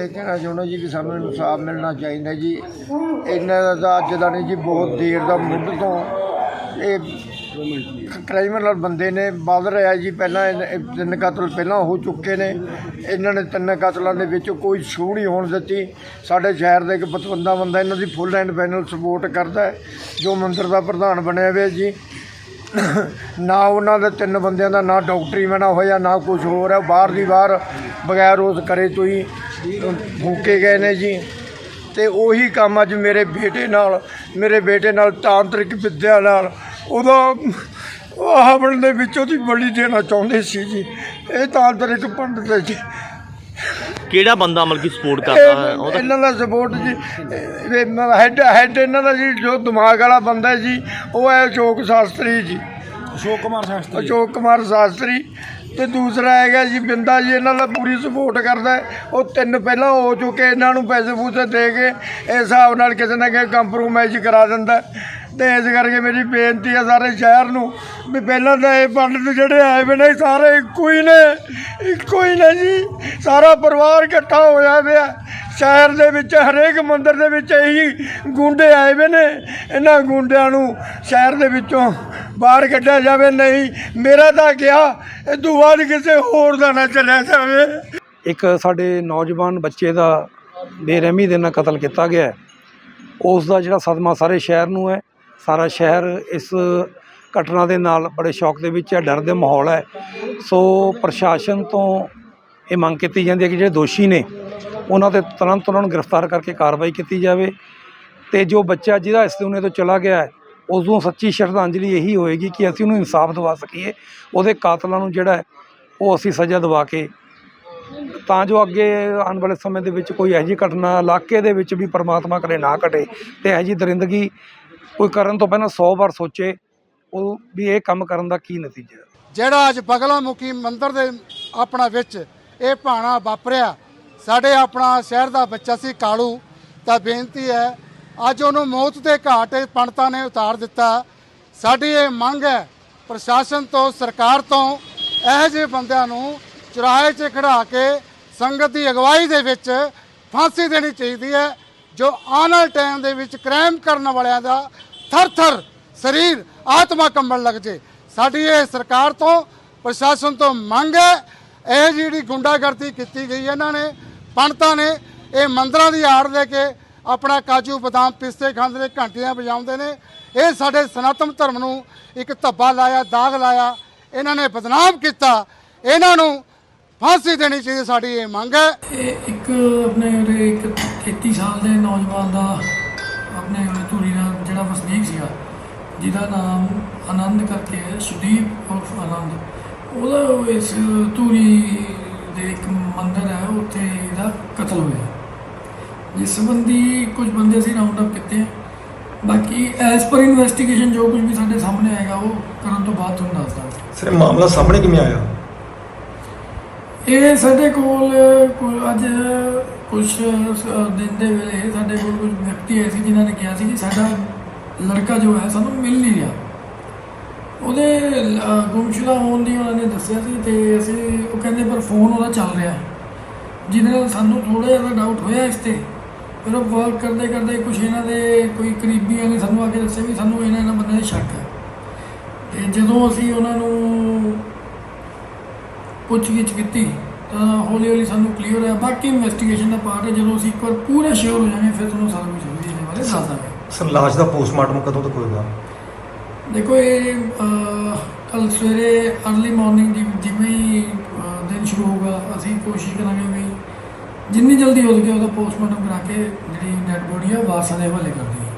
ਇਹ ਕਹਿਣਾ ਚਾਹੁੰਦਾ ਜੀ ਕਿ ਸਾਨੂੰ ਇਨਸਾਫ ਮਿਲਣਾ ਚਾਹੀਦਾ ਜੀ। ਇਹਨਾਂ ਦਾ ਤਾਂ ਅੱਜ ਦਾ ਨਹੀਂ ਜੀ, ਬਹੁਤ ਦੇਰ ਦਾ ਮੁੱਢ ਤੋਂ ਇਹ ਕ੍ਰਾਈਮੀਨਲ ਬੰਦੇ ਨੇ ਵੱਧ ਰਿਹਾ ਜੀ। ਪਹਿਲਾਂ ਇਹ- ਤਿੰਨ ਕਤਲ ਪਹਿਲਾਂ ਹੋ ਚੁੱਕੇ ਨੇ। ਇਹਨਾਂ ਨੇ ਤਿੰਨ ਕਤਲਾਂ ਦੇ ਵਿੱਚ ਕੋਈ ਛੂਹ ਨਹੀਂ ਹੋਣ ਦਿੱਤੀ। ਸਾਡੇ ਸ਼ਹਿਰ ਦਾ ਇੱਕ ਪਤਵੰਦਾ ਬੰਦਾ ਇਹਨਾਂ ਦੀ ਫੁੱਲ ਐਂਡ ਫਾਈਨਲ ਸਪੋਰਟ ਕਰਦਾ ਹੈ, ਜੋ ਮੰਦਰ ਦਾ ਪ੍ਰਧਾਨ ਬਣਿਆ ਹੋਇਆ ਜੀ। ਨਾ ਉਹਨਾਂ ਦੇ ਤਿੰਨ ਬੰਦਿਆਂ ਦਾ ਨਾ ਡਾਕਟਰੀ ਬਣਾ ਹੋਇਆ, ਨਾ ਕੁਝ ਹੋਰ ਹੈ। ਬਾਹਰ ਦੀ ਬਾਹਰ ਬਗੈਰ ਉਸ ਕਰੇ ਤੋਂ ਹੀ ਫੂਕੇ ਗਏ ਨੇ ਜੀ। ਤੇ ਉਹੀ ਕੰਮ ਅੱਜ ਮੇਰੇ ਬੇਟੇ ਨਾਲ ਮੇਰੇ ਬੇਟੇ ਨਾਲ ਤਾਂਤਰਿਕ ਵਿਦਿਆ ਨਾਲ। ਉਹਦਾ ਆਹਵਣ ਦੇ ਵਿੱਚ ਉਹਦੀ ਬਲੀ ਦੇਣਾ ਚਾਹੁੰਦੇ ਸੀ ਜੀ। ਇਹ ਤਾਂਤਰਿਕ ਪੰਡਤ ਹੈ ਜੀ। ਕਿਹੜਾ ਬੰਦਾ ਮਤਲਬ ਕਿ ਸਪੋਰਟ ਕਰਦਾ ਹੈ? ਇਹ- ਇਹਨਾਂ ਦਾ ਸਪੋਰਟ ਜੀ ਹੈਡ ਹੈਡ ਇਹਨਾਂ ਦਾ ਜੀ ਜੋ ਦਿਮਾਗ ਵਾਲਾ ਬੰਦਾ ਹੈ ਜੀ ਉਹ ਹੈ ਅਸ਼ੋਕ ਸ਼ਾਸਤਰੀ ਜੀ। ਅਸ਼ੋਕ ਕੁਮਾਰ ਸ਼ਾਸਤਰੀ। ਅਸ਼ੋਕ ਕੁਮਾਰ ਸ਼ਾਸਤਰੀ। ਤੇ ਦੂਸਰਾ ਹੈਗਾ ਜੀ, ਬਿੰਦਾ ਜੀ ਇਹਨਾਂ ਦਾ ਪੂਰੀ ਸਪੋਰਟ ਕਰਦਾ ਹੈ। ਉਹ ਤਿੰਨ ਪਹਿਲਾਂ ਹੋ ਚੁੱਕੇ, ਇਹਨਾਂ ਨੂੰ ਪੈਸੇ ਪੂਸੇ ਦੇ ਕੇ ਇਸ ਹਿਸਾਬ ਨਾਲ ਕਿਸੇ ਨਾ ਕਿਸੇ ਕੰਪਰੋਮਾਈਜ਼ ਕਰਾ ਦਿੰਦਾ ਹੈ। ਤੇ ਇਸ ਕਰਕੇ ਮੇਰੀ ਬੇਨਤੀ ਹੈ ਸਾਰੇ ਸ਼ਹਿਰ ਨੂੰ ਵੀ ਪਹਿਲਾਂ ਤਾਂ ਇਹ ਪੰਡਤ ਜਿਹੜੇ ਆਏ ਵੇ ਨੇ ਸਾਰੇ ਇੱਕੋ ਹੀ ਨੇ, ਇੱਕੋ ਹੀ ਨੇ ਜੀ ਸਾਰਾ ਪਰਿਵਾਰ ਇਕੱਠਾ ਹੋਇਆ ਪਿਆ ਸ਼ਹਿਰ ਦੇ ਵਿੱਚ, ਹਰੇਕ ਮੰਦਿਰ ਦੇ ਵਿੱਚ ਇਹੀ ਗੁੰਡੇ ਆਏ ਵੇ ਨੇ ਇਹਨਾਂ ਗੁੰਡਿਆਂ ਨੂੰ ਸ਼ਹਿਰ ਦੇ ਵਿੱਚੋਂ ਬਾਹਰ ਕੱਢਿਆ ਜਾਵੇ, ਨਹੀਂ। ਮੇਰਾ ਤਾਂ ਗਿਆ ਇਹ ਤੋਂ ਕਿਸੇ ਹੋਰ ਦਾ ਨਾ ਚੱਲਿਆ ਜਾਵੇ। ਇੱਕ ਸਾਡੇ ਨੌਜਵਾਨ ਬੱਚੇ ਦਾ ਬੇਰਹਿਮੀ ਦੇ ਨਾਲ ਕਤਲ ਕੀਤਾ ਗਿਆ ਉਸ ਦਾ ਜਿਹੜਾ ਸਦਮਾ ਸਾਰੇ ਸ਼ਹਿਰ ਨੂੰ ਹੈ। ਸਾਰਾ ਸ਼ਹਿਰ ਇਸ ਘਟਨਾ ਦੇ ਨਾਲ ਬੜੇ ਸ਼ੌਕ ਦੇ ਵਿੱਚ ਹੈ, ਡਰ ਦੇ ਮਾਹੌਲ ਹੈ। ਸੋ ਪ੍ਰਸ਼ਾਸਨ ਤੋਂ ਇਹ ਮੰਗ ਕੀਤੀ ਜਾਂਦੀ ਹੈ ਕਿ ਜਿਹੜੇ ਦੋਸ਼ੀ ਨੇ, ਉਹਨਾਂ ਤੇ ਤੁਰੰਤ ਉਹਨਾਂ ਨੂੰ ਗ੍ਰਿਫਤਾਰ ਕਰਕੇ ਕਾਰਵਾਈ ਕੀਤੀ ਜਾਵੇ। ਤੇ ਜੋ ਬੱਚਾ ਜਿਹਦਾ ਇਸ ਦੁਨੀਆ ਤੋਂ ਚਲਾ ਗਿਆ ਹੈ ਉਦੋਂ ਸੱਚੀ ਸ਼ਰਧਾਂਜਲੀ ਇਹੀ ਹੋਏਗੀ ਕਿ ਅਸੀਂ ਉਹਨੂੰ ਇਨਸਾਫ ਦਿਵਾ ਸਕੀਏ, ਉਹਦੇ ਕਾਤਲਾਂ ਨੂੰ ਜਿਹੜਾ ਉਹ ਅਸੀਂ ਸਜ਼ਾ ਦਿਵਾ ਕੇ ਤਾਂ ਜੋ ਅੱਗੇ ਆਉਣ ਵਾਲੇ ਸਮੇਂ ਦੇ ਵਿੱਚ ਕੋਈ ਇਹੋ ਜਿਹੀ ਘਟਨਾ ਇਲਾਕੇ ਦੇ ਵਿੱਚ ਵੀ ਪਰਮਾਤਮਾ ਕਰੇ ਨਾ ਘਟੇ ਤੇ ਇਹੋ ਜਿਹੀ ਦਰਿੰਦਗੀ ਕੋਈ ਕਰਨ ਤੋਂ ਪਹਿਲਾਂ 100 ਵਾਰ ਸੋਚੇ, ਉਹ ਵੀ ਇਹ ਕੰਮ ਕਰਨ ਦਾ ਕੀ ਨਤੀਜਾ? ਜਿਹੜਾ ਅੱਜ ਬਗਲਾ ਮੁਖੀ ਮੰਦਿਰ ਦੇ ਆਪਣਾ ਵਿੱਚ ਇਹ ਭਾਣਾ ਵਾਪਰਿਆ, ਸਾਡੇ ਆਪਣਾ ਸ਼ਹਿਰ ਦਾ ਬੱਚਾ ਸੀ ਕਾਲੂ, ਤਾਂ ਬੇਨਤੀ ਹੈ ਅੱਜ ਉਹਨੂੰ ਮੌਤ ਦੇ ਘਾਟ ਪੰਡਤਾਂ ਨੇ ਉਤਾਰ ਦਿੱਤਾ। ਸਾਡੀ ਇਹ ਮੰਗ ਹੈ, ਪ੍ਰਸ਼ਾਸਨ ਤੋਂ, ਸਰਕਾਰ ਤੋਂ, ਇਹੋ ਜਿਹੇ ਬੰਦਿਆਂ ਨੂੰ ਚੁਰਾਹੇ 'ਚ ਖੜਾ ਕੇ ਸੰਗਤ ਦੀ ਅਗਵਾਈ ਦੇ ਵਿੱਚ ਫਾਂਸੀ ਦੇਣੀ ਚਾਹੀਦੀ ਹੈ, ਜੋ ਆਉਣ ਵਾਲੇ ਟਾਈਮ ਦੇ ਵਿੱਚ ਕ੍ਰਾਈਮ ਕਰਨ ਵਾਲਿਆਂ ਦਾ ਥਰ-ਥਰ ਸਰੀਰ ਆਤਮਾ ਕੰਬਣ ਲੱਗ ਜੇ। ਸਾਡੀ ਇਹ ਸਰਕਾਰ ਤੋਂ, ਪ੍ਰਸ਼ਾਸਨ ਤੋਂ ਮੰਗ ਹੈ, ਇਹ ਜਿਹੜੀ ਗੁੰਡਾਗਰਦੀ ਕੀਤੀ ਗਈ ਇਹਨਾਂ ਨੇ ਪੰਡਤਾਂ ਨੇ, ਇਹ ਮੰਦਰਾਂ ਦੀ ਆੜ ਲੈ ਕੇ ਆਪਣਾ ਕਾਜੂ ਬਦਾਮ ਪਿਸਤੇ ਖਾਂਦੇ ਨੇ, ਘੰਟੀਆਂ ਵਜਾਉਂਦੇ ਨੇ। ਇਹ ਸਾਡੇ ਸਨਾਤਨ ਧਰਮ ਨੂੰ ਇੱਕ ਧੱਬਾ ਲਾਇਆ, ਦਾਗ ਲਾਇਆ। ਇਹਨਾਂ ਨੇ ਬਦਨਾਮ ਕੀਤਾ। ਇਹਨਾਂ ਨੂੰ ਫਾਂਸੀ ਦੇਣੀ ਚਾਹੀਦੀ, ਸਾਡੀ ਇਹ ਮੰਗ ਹੈ। ਇਹ ਇੱਕ ਆਪਣੇ ਉਰੇ ਇੱਕ 33 ਸਾਲ ਦੇ ਨੌਜਵਾਨ ਦਾ ਆਪਣੇ ਉਰੇ ਧੂਰੀ ਦਾ ਜਿਹੜਾ ਵਸਨੀਕ ਸੀਗਾ, ਜਿਹਦਾ ਨਾਮ ਆਨੰਦ ਕਰਕੇ ਹੈ, ਸੁਦੀਪ ਉਰਫ ਆਨੰਦ। ਉਹਦਾ ਇਸ ਧੂਰੀ ਦੇ ਇੱਕ ਮੰਦਰ ਹੈ, ਉੱਥੇ ਇਹਦਾ ਕਤਲ ਹੋਇਆ। ਜਿਸ ਸੰਬੰਧੀ ਕੁਝ ਬੰਦੇ ਅਸੀਂ ਰਾਉਂਡ ਅਪ ਕੀਤੇ ਆ ਬਾਕੀ ਐਸ ਪਰ ਇਨਵੈਸਟੀਗੇਸ਼ਨ ਜੋ ਕੁਝ ਵੀ ਸਾਡੇ ਸਾਹਮਣੇ ਆਏਗਾ ਉਹ ਕਰਨ ਤੋਂ ਬਾਅਦ ਤੁਹਾਨੂੰ ਦੱਸ ਦਾਂਗੇ ਸਰ ਇਹ ਮਾਮਲਾ ਸਾਹਮਣੇ ਕਿਵੇਂ ਆਇਆ ਇਹ ਸਾਡੇ ਕੋਲ ਕੋਈ ਅੱਜ ਕੁਝ ਦਿਨ ਦੇ ਵੇਲੇ ਸਾਡੇ ਕੋਲ ਕੁਝ ਵਿਅਕਤੀ ਆਏ ਸੀ ਜਿਨ੍ਹਾਂ ਨੇ ਕਿਹਾ ਸੀ ਕਿ ਸਾਡਾ ਲੜਕਾ ਜੋ ਹੈ ਸਾਨੂੰ ਮਿਲ ਨਹੀਂ ਰਿਹਾ ਉਹਦੇ ਗੁੰਮਸ਼ੁਦਾ ਹੋਣ ਦੀ ਉਹਨਾਂ ਨੇ ਦੱਸਿਆ ਸੀ ਤੇ ਅਸੀਂ ਉਹ ਕਹਿੰਦੇ ਪਰ ਫੋਨ ਉਹਦਾ ਚੱਲ ਰਿਹਾ। ਜਿਹਦੇ ਨਾਲ ਸਾਨੂੰ ਥੋੜਾ ਜਿਹਾ ਡਾਊਟ ਹੋਇਆ ਇਸ ਤੇ ਫਿਰ ਉਹ ਵਰਕ ਕਰਦੇ ਕਰਦੇ ਕੁਝ ਇਹਨਾਂ ਦੇ ਕੋਈ ਕਰੀਬੀਆਂ ਨੇ ਸਾਨੂੰ ਆ ਕੇ ਦੱਸਿਆ ਵੀ ਸਾਨੂੰ ਇਹਨਾਂ ਇਹਨਾਂ ਬੰਦੇ ਦਾ ਸ਼ੱਕ ਹੈ। ਤੇ ਜਦੋਂ ਅਸੀਂ ਉਹਨਾਂ ਨੂੰ ਪੁੱਛਗਿੱਛ ਕੀਤੀ ਤਾਂ ਹੌਲੀ ਹੌਲੀ ਸਾਨੂੰ ਕਲੀਅਰ ਹੈ ਬਾਕੀ ਇਨਵੈਸਟੀਗੇਸ਼ਨ ਦਾ ਪਾਰਟ ਹੈ ਜਦੋਂ ਅਸੀਂ ਇੱਕ ਵਾਰ ਪੂਰਾ ਸ਼ੋਰ ਹੋ ਜਾਵਾਂਗੇ ਫਿਰ ਤੁਹਾਨੂੰ ਸਾਰਾ ਕੁਝ ਵੀ ਇਹਦੇ ਬਾਰੇ ਦੱਸ ਦਾਂਗੇ। ਸਰ ਲਾਸ਼ ਦਾ ਪੋਸਟਮਾਰਟਮ ਕਦੋਂ ਤੱਕ ਹੋਏਗਾ? ਦੇਖੋ ਇਹ ਕੱਲ ਸਵੇਰੇ ਅਰਲੀ ਮਾਰਨਿੰਗ ਜਿਵੇਂ ਹੀ ਦਿਨ ਸ਼ੁਰੂ ਹੋਗਾ ਅਸੀਂ ਕੋਸ਼ਿਸ਼ ਕਰਾਂਗੇ ਵੀ ਜਿੰਨੀ ਜਲਦੀ ਹੋ ਸਕੇ ਉਹਦਾ ਪੋਸਟਮਾਰਟਮ ਕਰਾ ਕੇ ਜਿਹੜੀ ਡੈਡ ਬੋਡੀ ਆ ਵਾਰਸਾਂ ਦੇ ਹਵਾਲੇ ਕਰ ਦਈਏ।